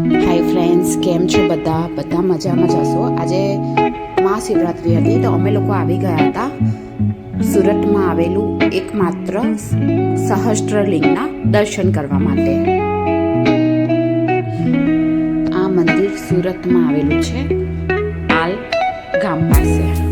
Hi friends કેમ છો બધા? બધા મજામાં જશો આજે મહાશિવરાત્રિ હતી તો અમે લોકો આવી ગયા હતા સુરતમાં આવેલું એકમાત્ર સહસ્ત્રલિંગના દર્શન કરવા માટે. આ મંદિર સુરતમાં આવેલું છે પાલ ગામ પાસે.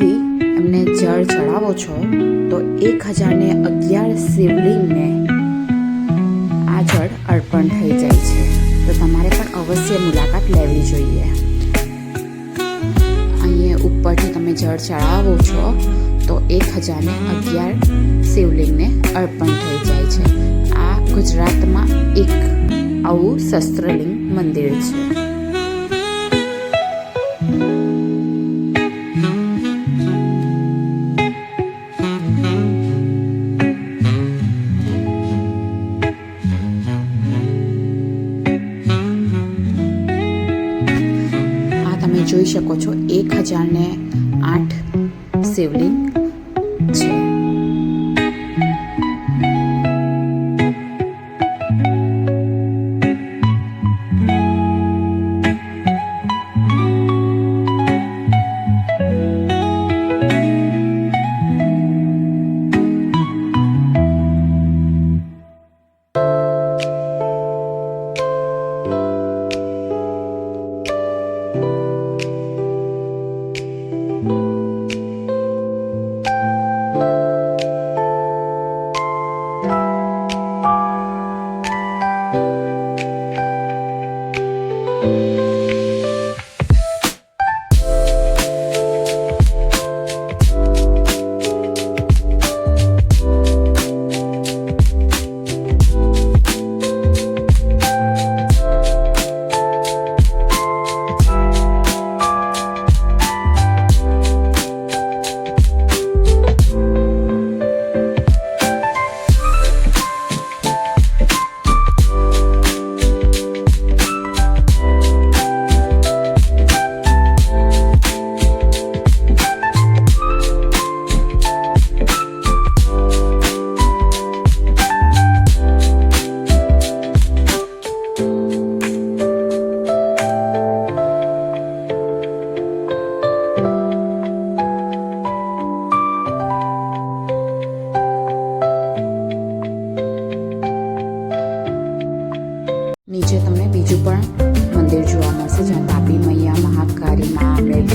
ઉપરથી એમને જળ ચડાવો છો, તો એક હજારને અગિયાર શિવલિંગને આ જળ અર્પણ થઈ જાય છે. તો તમારે પણ અવશ્ય મુલાકાત લેવી જોઈએ. અહીંયા ઉપરથી તમે જળ ચડાવો છો, તો એક હજારને અગિયાર શિવલિંગને અર્પણ થઈ જાય છે. આ ગુજરાતમાં એક આવું શસ્ત્રલિંગ મંદિર છે. તમે જોઈ શકો છો એક હજારને આઠ શિવલિંગ છે.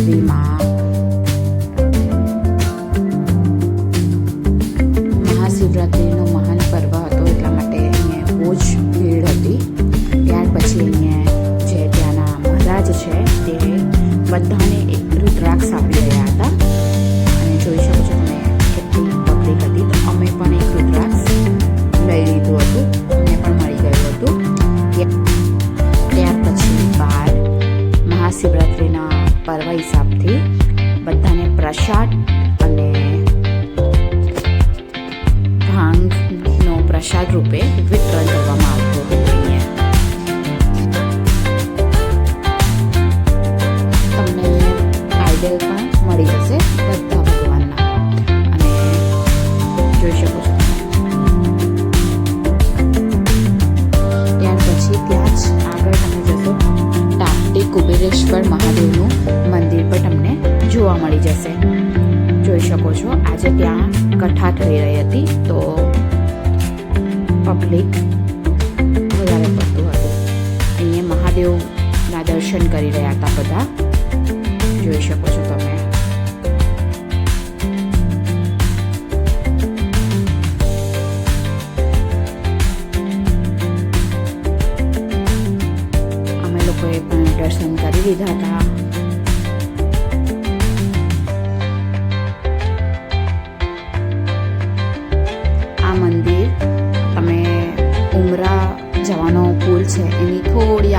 નદીમાં મહાશિવરાત્રિનો મહાન પર્વ હતો એટલા માટે અહીંયા બહુ જ ભીડ હતી. ત્યાર પછી અહીંયા જે ત્યાંના મહારાજ છે, તે બધાને એક રુદ્રાક્ષ આપી રહ્યા પરવા હિસાબથી બધાને પ્રસાદ જશે. જોઈ શકો છો આજે ત્યાં કથા થઈ રહી હતી તો પબ્લિક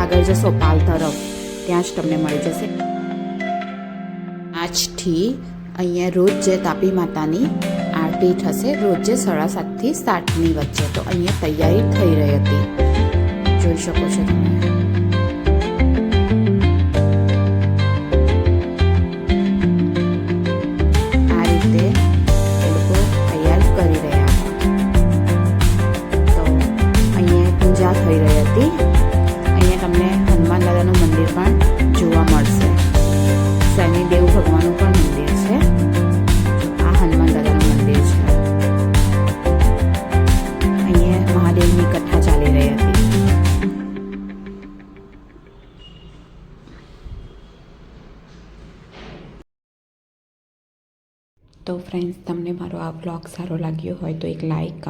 આગળ જશો પાલ તરફ. ત્યાં જ તમને મળી જશે. આજથી અહીંયા રોજ જે તાપી માતાની આરતી થશે, રોજે સાડા સાતથી સાતની વચ્ચે તો અહીંયા તૈયારી થઈ રહી હતી. જોઈ શકો છો તમે. તો ફ્રેન્ડ્સ તમને મારો આ બ્લોગ સારો લાગ્યો હોય તો એક લાઈક